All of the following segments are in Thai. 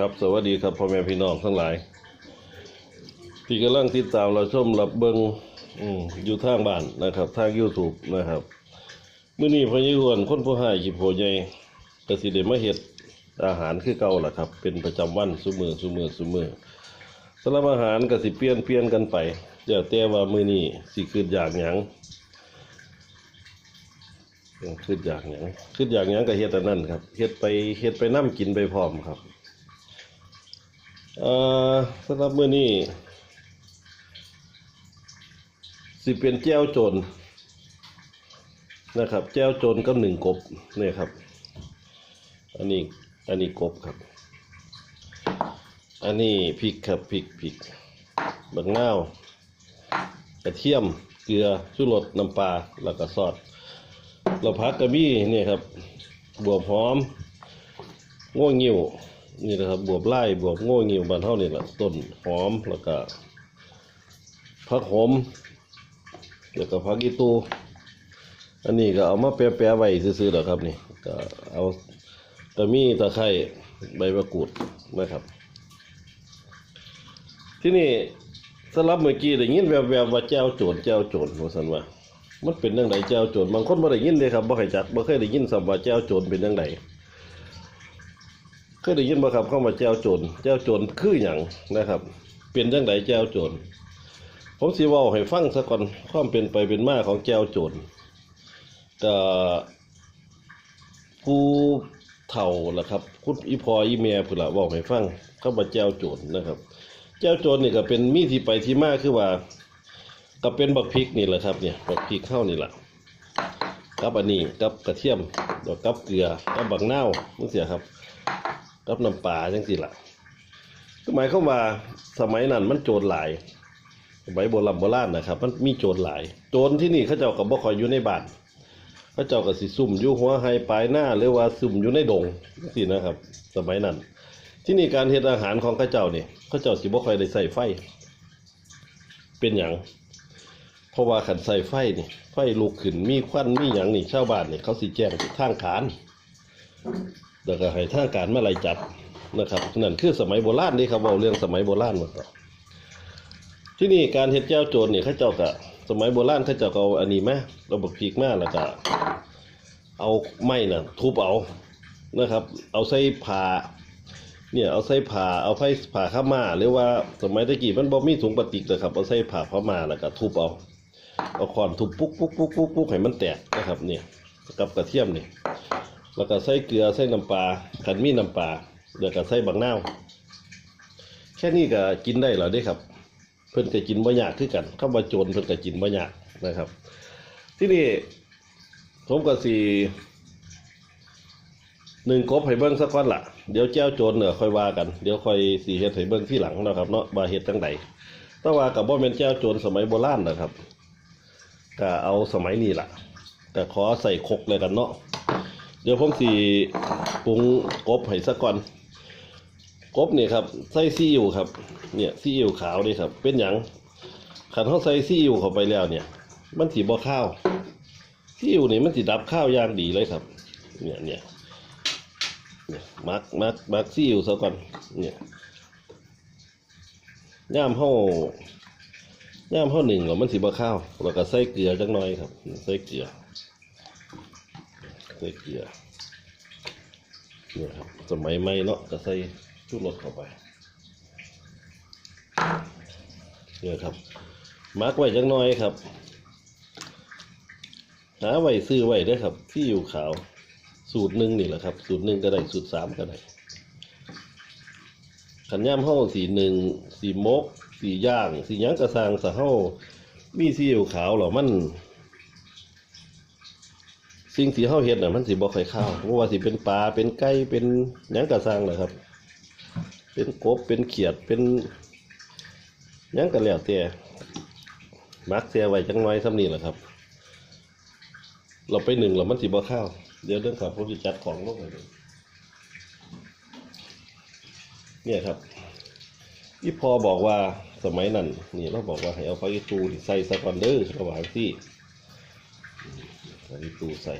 ครับสวัสดีครับพ่อแม่พี่น้องทั้งหลาย ที่กำลังติดตามเราชมรับเบิงอืมอยู่ทางบ้านนะครับทาง YouTube นะครับมื้อนี้พญายวนคนผู้หายขีโพใหญ่ก็สิได้มาเฮ็ดอาหารคือเก่าล่ะครับ เป็นประจำวันซุมือซุมือซุมือสำหรับอาหารก็สิเปลี่ยนเปลี่ยนกันไปเดี๋ยวแต่ว่ามือนี้สิคิดอยากหยังคิดอยากหยังคิดอยากหยังก็เฮ็ดอันนั้นครับเฮ็ดไปเฮ็ดไปนํกินไปพร้อมครับ เอ่อสำหรับมื้อนี้สิเป็นแจ้วโจรนะครับ แจ้วโจรกับหนึ่งกบเนี่ยครับ อันนี้อันนี้กบครับ อันนี้พริกครับพริกพริกบักนาวกระเทียมเกลือชูรสน้ำปลาแล้วก็ซอสเราพักกระบี่เนี่ยครับบวบหอมง่วงิ้ว นี่นะครับบวบไล่บวบโง่งิ้วบานเท่านี่แหละต้นหอมแล้วก็ผักหอมแล้วก็ผักอีตูอันนี้ก็เอามาแปะๆไว้ซื่อๆหรอครับนี่ก็เอาตะมีตะไคร้ใบมะกรูดนะครับ ที่นี่สำหรับเมื่อกี้ได้ยินแวบๆว่าแจ้วโจรแจ้วโจรว่าซั่นว่ามันเป็นจังไดแจ้วโจรบางคนบ่ได้ยินเลยครับบ่เคยจักบ่เคยได้ยินสัมว่าแจ้วโจรเป็นจังได เคยได้ยินบ่ครับเข้ามาแจ้วโจรแจ้วโจรคือหยังนะครับ เป็นจังไดแจ้วโจรผมสิเว้าให้ฟังซะก่อนความเป็นไปเป็นมาของแจ้วโจรก็ผู้เฒ่าล่ะครับคุณอีพออีเมียพุ่นละเว้าให้ฟังเข้ามาแจ้วโจรนะครับแจ้วโจรนี่ก็เป็นมีที่ไปที่มาคือว่าก็เป็นบักพริกนี่แหละครับเนี่ยบักพริกเข้านี่แหละกับอันนี้กับกระเทียมกับเกลือกับบักนาวมึงเสียครับ กับน้ำปลาจังสิล่ะหมายความว่าสมัยนั้นมันโจรหลายสมัยโบราณโบราณนะครับ มันมีโจรหลาย โจรที่นี่เขาเจ้าก็บ่ค่อยอยู่ในบ้านเขาเจ้าก็สิซุ่มอยู่หัวไฮปลายหน้าหรือว่าซุ่มอยู่ในดงสินะครับ สมัยนั้น ที่นี่การเฮ็ดอาหารของเขาเจ้านี่เขาเจ้าสิบ่ค่อยได้ใส่ไฟ เป็นหยังเพราะว่าขันใส่ไฟนี่ไฟลุกขึ้นมีควันมีหยังนี่ชาวบ้านนี่เขาสิแจ้งทางการ แล้วก็ให้ทางการมาไล่จับนะครับนั่นคือสมัยโบราณนี่ครับเว้าเรื่องสมัยโบราณมาครับที่นี่การเฮ็ดแจ้วโจรนี่เขาเจ้าก็สมัยโบราณเขาเจ้าก็เอาอันนี้มาเราบักพริกมาแล้วก็เอาไม้น่ะทุบเอานะครับ เอาใส่ผ้าเนี่ยเอาใส่ผ้าเอาไฟผ้าข้ามาหรือว่าสมัยตะกี้มันบ่มีถุงพลาสติกนะครับเอาใส่ผ้าข้ามาแล้วก็ทุบเอาเอาค้อนทุบปุ๊กปุ๊กปุ๊กปุ๊กปุ๊กให้มันแตกนะครับเนี่ยกับกระเทียมนี่ แล้วก็ใส่เกลือใส่น้ำปลาขันมีน้ำปลาแล้วก็ใส่บักนาวแค่นี้ก็กินได้แล้วเด้ครับ เพิ่นก็กินบ่ยากคือกันเข้ามาโจรเพิ่นก็กินบ่ยากนะครับ ที่นี่ผมก็สิหนึ่งกบให้เบิ่งสักก่อนละเดี๋ยวแจ้วโจรเนี่ยค่อยว่ากันเดี๋ยวค่อยสิเฮ็ดให้เบิ่งที่หลังเนาะครับเนาะว่าเฮ็ดจังไดแต่ว่าก็บ่แม่นแจ้วโจรสมัยโบราณนะครับก็เอาสมัยนี้ล่ะก็ขอใส่คกเลยกันเนาะ เดี๋ยวผมสีปรุงกบให้สักก่อน กบเนี่ยครับใส่ซีอิ๊วครับ เนี่ยซีอิ๊วขาวนี่ครับ เป็นหยังขันเขาใส่ซีอิ๊วเข้าไปแล้วเนี่ย มันสีบ่ข้าวซีอิ๊วนี่มันสีดับข้าวอย่างดีเลยครับ เนี่ยเนี่ยเนี่ยมักมักมักซีอิ๊วซะก่อน เนี่ยย่ามเข้าย่ามเข้าหนึ่งแล้วมันสีบ่ข้าวแล้วก็ใส่เกลือจักหน่อยครับ ใส่เกลือ ใส่เกลือเนี่ยครับสมัยใหม่เนาะก็ใส่ชูรสเข้าไปเนี่ยครับมาร์กไว้จังน้อยครับ หาไว้ซื้อไว้ได้ครับ ที่อยู่ขาวสูตรหนึ่งนี่แหละครับ สูตรหนึ่งก็ได้สูตรสามก็ได้ขันย่ำห้าสีหนึ่งสีมก สีย่าง สียังกระซางสะเห้ามีซีอิ๊วขาวเหรอมัน สิ่งที่เฮาเฮ็ดน่ะมันสิบ่ค่อยเข้าบ่ว่าสิเป็นปลาเป็นไก่เป็นหยังก็สร้างแหละครับ เป็นกบเป็นเขียดเป็นหยังก็แล้วแต่มักเสียไว้จังน้อยซ้ำนี่แหละครับ เราไปหนึ่งแล้วมันสิบ่เข้าเดี๋ยวเรื่องครับผมสิจัดของลงไปเลยเนี่ยครับที่พอบอกว่าสมัยนั้นนี่เราบอกว่าให้เอาไฟตูนี่ใส่ซะกอนเด้อระหว่างที่ ผักอีตูใส่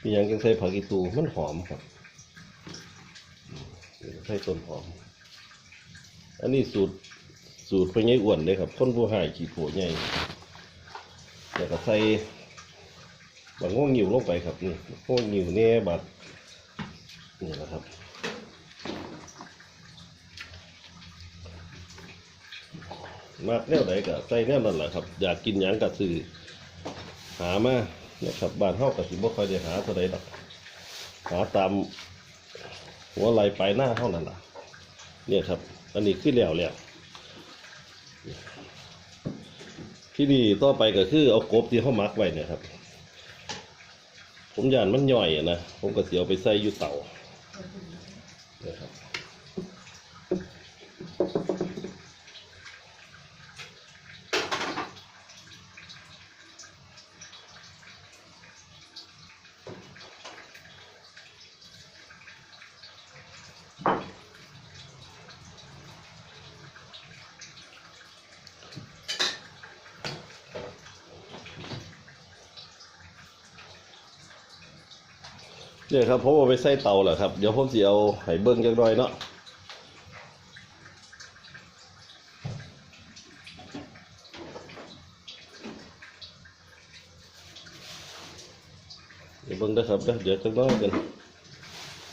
พี่ยังจังใส่ผักอีตูมันหอมครับใส่ต้นหอม อันนี้สูตรสูตรพญายอ้วนเลยครับคนผู้หายขีดโผใหญ่แล้วก็ใส่บางง่วงหิวลงไปครับนี่ง่วงหิวเนี่ยบัดนี่แหละครับมากแนวไหนก็ใส่แนวนั้นแหละครับ อยากกินหยังก็ซื้อหามา นะครับบ้านเฮาก็สิบ่ค่อยได้หาเท่าใดดอกหาตามหัวไหลปลายหน้าเท่านั้นล่ะเนี่ยครับ อันนี้ขึ้นแล้วแล้วที่นี่ต่อไปก็คือเอากบที่เขามักไว้เนี่ยครับ ผมยานมันย่อยนะผมก็เสียเอาไปใส่อยู่เต่าเนี่ยครับ เนี่ยครับผมเอาไปใส่เตาแหละครับ เดี๋ยวผมสิเอาให้เบิ้งจักหน่อยเนาะเดี๋ยวเบิ้งนะครับเดี๋ยวจักหน้อยกัน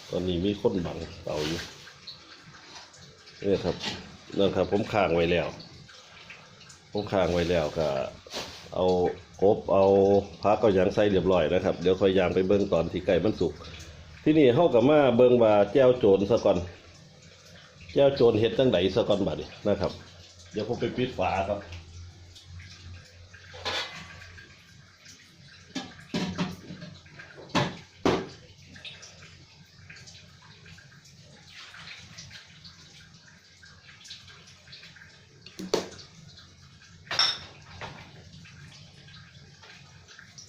ตอนนี้มีคนบังเตาอยู่เนี่ยครับนั่นครับ ผมค้างไว้แล้ว ผมค้างไว้แล้วก็เอา กบเอาพักเอาหยางใส่เรียบร้อยนะครับ เดี๋ยวค่อยยางไปเบิ้งตอนที่ไก่มันสุก ที่นี่เฮากับมาเบิ้งว่าแจ้วโจรซะก่อน แจ้วโจรเห็ดตั้งไดซะก่อนบัดนี้นะครับ เดี๋ยวผมไปปิดฝาครับ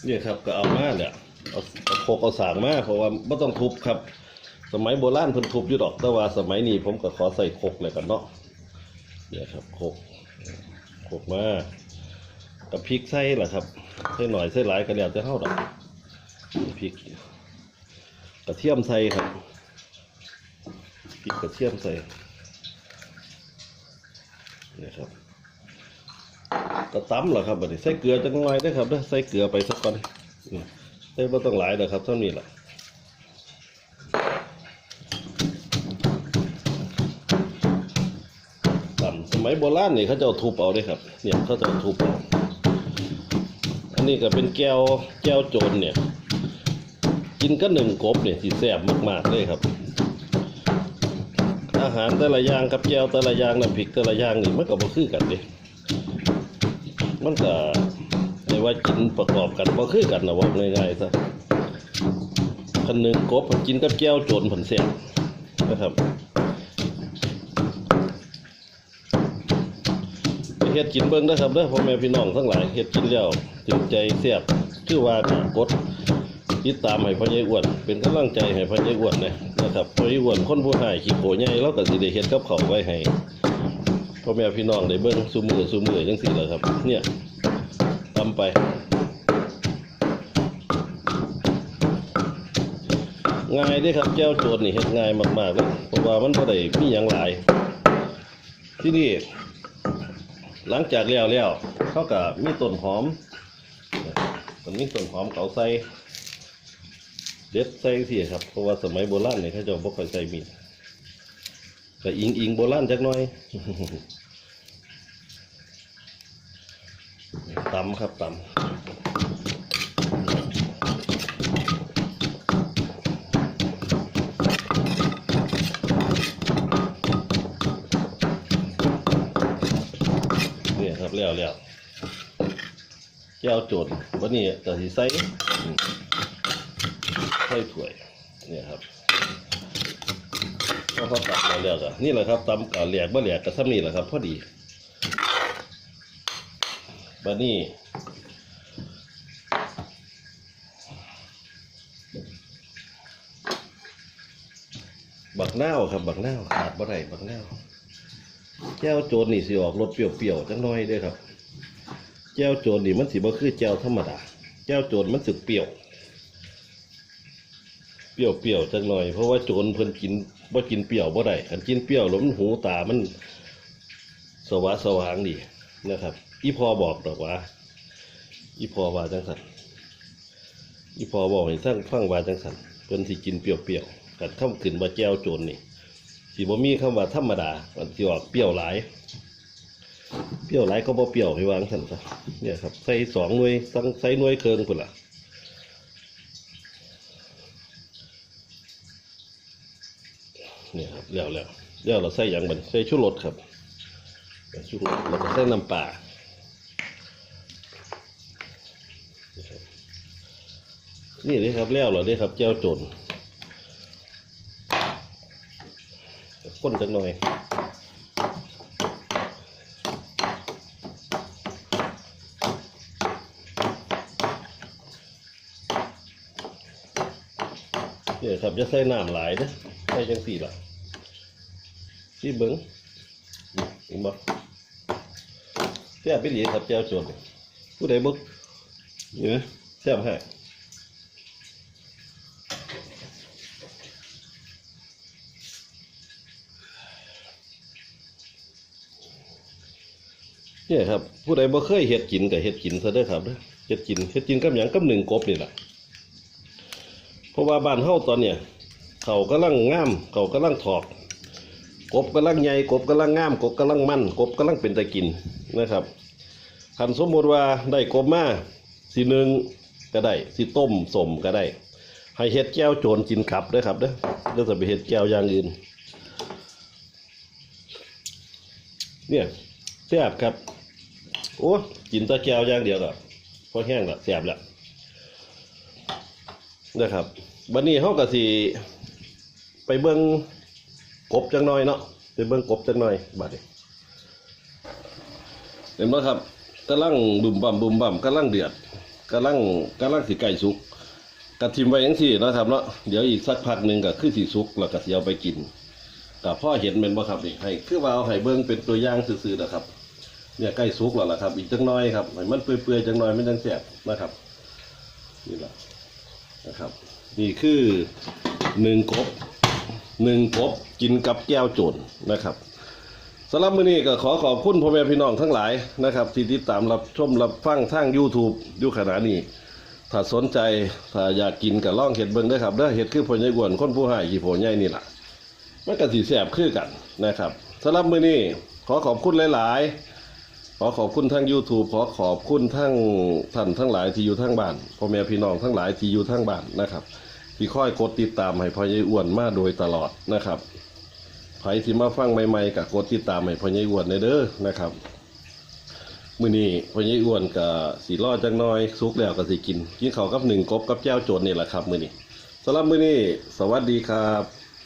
เนี่ยครับก็เอามาเนี่ยเอาเอาโคกเอาสางมาเพราะว่าไม่ต้องทุบครับ สมัยโบราณเพิ่นทุบอยู่ดอกแต่ว่าสมัยนี้ผมก็ขอใส่โคกเลยกันเนาะเนี่ยครับโคกโคกมากับพริกใส่แหละครับใส่หน่อยใส่หลายก็แล้วจะเท่าดอกพริกกระเทียมใส่ครับพริกกระเทียมใส่เนี่ยครับ ก็ตำเหรอครับบัดนี้ใส่เกลือจังหน่อยได้ครับเด้อใส่เกลือไปสักก่อนอืมใส่บ่ต้องหลายเด้อครับเท่านี้แหละตำสมัยโบราณนี่เขาจะทุบเอาเด้ครับ เนี่ยเขาจะทุบเอาอันนี้ก็เป็นแก้วแก้วโจรเนี่ย กินก็หนึ่งกบเนี่ยสิแซ่บมากๆเลยครับอาหารแต่ละอย่างกับแก้วแต่ละอย่างน้ำพริกแต่ละอย่างนี่มันก็บ่คือกันเด้ มันก็เรียกว่ากินประกอบกันบ่คือกันนะว่าง่ายๆซะคันหนึ่งกบกินกับแก้วโจรผลเสียนะครับเฮ็ดกินเบิ่งเด้อครับเด้อพ่อแม่พี่น้องทั้งหลายเฮ็ดกินแล้วถึงใจเสียบคือว่าก็กดติดตามให้พ่อใหญ่อ้วนเป็นกำลังใจให้พ่อใหญ่อ้วนนะนะครับพ่อใหญ่อ้วนคนผู้หายขี้โผใหญ่เราก็สิได้เฮ็ดกับเขาไว้ให้ พ่อแม่พี่น้องได้เบิ่งซุมือซุมือจังสี่แหละครับ เนี่ยทำไป ง่ายด้ครับแก้วโจรนี่เฮ็ดง่ายมากๆเลยเพราะว่ามันบ่ได้มีหยังหลาย ที่นี่ หลังจากแล้วแล้วเขาก็มีต้นหอมมันมีต้นหอมเขาใส่เด็ดใส่สิครับเพราะว่าสมัยโบราณเนี่ยเขาจะบ่ค่อยใส่มีด ก็อิงอิงโบราณจักหน่อยตำครับตำเนี่ยครับแล้วแล้วแก้วโจดวันนี้ก็สิใส่ใส่ถ้วยเนี่ยครับ พอเขาตัดมาแล้วก็นี่แหละครับตำกาเหลียกบ่เหลียกก็ซ้ำนี่แหละครับ พอดีบัดนี้บักเนาครับบักเนาขาดบ่ได้บักเนาแก้วโจรนี่สิออกรสเปรี้ยวๆจังน้อยด้อครับแก้วโจรนี่มันสิบ่คือแก้วธรรมดาแก้วโจรมันสึกเปรี้ยว เปรี้ยวๆจักหน่อยเพราะว่าโจรเพิ่นกินบ่กินเปรี้ยวบ่ได้คันกินเปรี้ยวแล้วมันหูตามัน สว่างสว่างดีนะครับ อีพอบอกดอกว่า อีพอว่าจังสันอีพอบอกให้ทั้งฟังว่าจังสันเพิ่นสิกินเปรี้ยวๆกัดข้ามขึ้นมาแจ้วโจรนี่สิบ่มีคำว่าธรรมดามันสิออกเปรี้ยวหลาย เปรี้ยวหลายก็บ่เปรี้ยวให้วางซั่นซะเนี่ยครับใส่สองหน่วยสังใส่หน่วยเคิงพุ่นล่ะ เนี่ยครับแล้วแล้วแล้วเราใส่หยังบัดใส่ชูรสครับชูรสแล้วก็ใส่น้ำปลานี่เลยครับแล้วเหรอเนี่ยครับเจ้าโจรข้นจังหน่อยเนี่ยครับจะใส่น้ำหลายนะใส่จังสี่ละ ที่เบิ้งเห็นบ่แซ่บไปดีครับเจ้าโจรผู้ใดบึกนี่นะแซ่บให้เนี่ยครับผู้ใดบ่เคยเฮ็ดกินก็เฮ็ดกินซะเด้อครับเด้อเฮ็ดกินเฮ็ดกินกับหยังกับหนึ่งกบนี่แหละเพราะว่าบ้านเฮาตอนเนี้ยเขากำลังงาม เขากำลังถอก กบกำลังใหญ่กบกำลังงาม กบกำลังมันกบกำลังเป็นตะกินนะครับคันสมมติว่าได้กบมาสีหนึ่งก็ได้สีต้มสมก็ได้ ให้เฮ็ดแก้วโจรกินขับด้อครับเด้อเดี๋ยวจะไปเฮ็ดแก้วอย่างอื่น เนี่ยแซ่บครับ โอ้กินตะแก้วอย่างเดียวก็พอแห้งละแซ่บละนะครับวันนี้เขาก็สิไปเบิ่ง กบจังหน่อยเนาะไปเบิ่งกบจังหน่อยบาดนี้เห็นไหมครับกำลังบุ่มบ่ำบุ่มบ่ำกำลังเดือดกำลังกำลังสีไก่สุกกระทิมไว้ยังสี่นะครับเนาะเดี๋ยวอีกสักพักหนึ่งก็คือสีสุกแล้วก็เสิเอาไปกินกับพ่อเห็นเป็นบ่ครับนี่ให้คือว่าเอาให้เบิ่งเป็นตัวอย่างซื่อๆนะครับ เนี่ยใกล้สุกแล้วล่ะครับ อีกจังน้อยครับให้มันเปื่อยๆจังน้อยไม่ต้องแสบนะครับนี่แหละนะครับ นี่คือหนึ่งกบ หนึ่งกบกินกับแก้วโจรนะครับสำหรับมื้อนี้ก็ขอขอบคุณพ่อแม่พี่น้องทั้งหลายนะครับที่ติดตามรับชมรับฟังทาง YouTube อยู่ขณะนี้ถ้าสนใจถ้าอยากกินก็ล่องเห็ดเบิ่งเด้ครับเด้อเห็ดคือพ่อใหญ่อ้วนคนผู้ให้กี่พ่อใหญ่นี่แหละมันก็สิแซ่บคือกันนะครับสำหรับมื้อนี้ขอขอบคุณหลาย ๆ ขอขอบคุณทั้ง YouTube ขอขอบคุณทั้งท่านทั้งหลายที่อยู่ทั้งบ้านพ่อแม่พี่น้องทั้งหลายที่อยู่ทั้งบ้านนะครับ ที่ค่อยกดติดตามให้พ่อใหญ่อ้วนมาโดยตลอดนะครับใครที่มาฟังใหม่ๆก็กดติดตามให้พ่อใหญ่อ้วนในเด้อนะครับมื้อนี้พ่อใหญ่อ้วนกับสิรอจังน้อยซุกแล้วก็สิกินกินข้าวกับหนึ่งกบกับเจ้าโจรนี่แหละครับมื้อนี้สำหรับมื้อนี้สวัสดีครับ